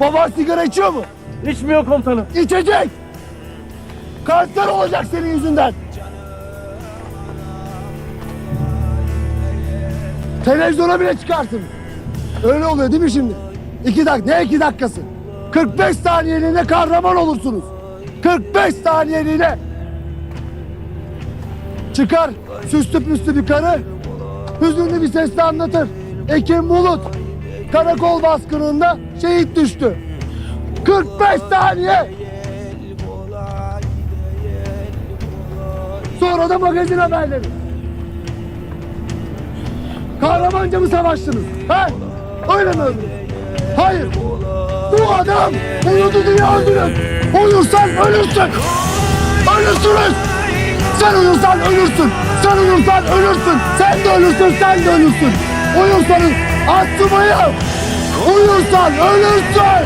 Baban sigara içiyor mu? İçmiyor komutanım. İçecek. Kanser olacak senin yüzünden. Televizyona bile çıkarsın. Öyle oluyor değil mi şimdi? İki dakika, ne iki dakikası? 45 saniyeliğine kahraman olursunuz. 45 saniyeliğine. Çıkar süslü püslü bir karı, hüzünlü bir sesle anlatır. Ekim Bulut, karakol baskınında şehit düştü. 45 saniye. Sonra da magazin haberleri. Kahramanca mı savaştınız? He? Öyle mi öldünüz? Hayır. Bu adam uyudu diye öldünüz. Uyursan ölürsün. Ölürsünüz. Sen uyursan ölürsün. Sen uyursan ölürsün. Sen de ölürsün, sen de ölürsün. Uyursanız astmayı. Uyursan ölürsün.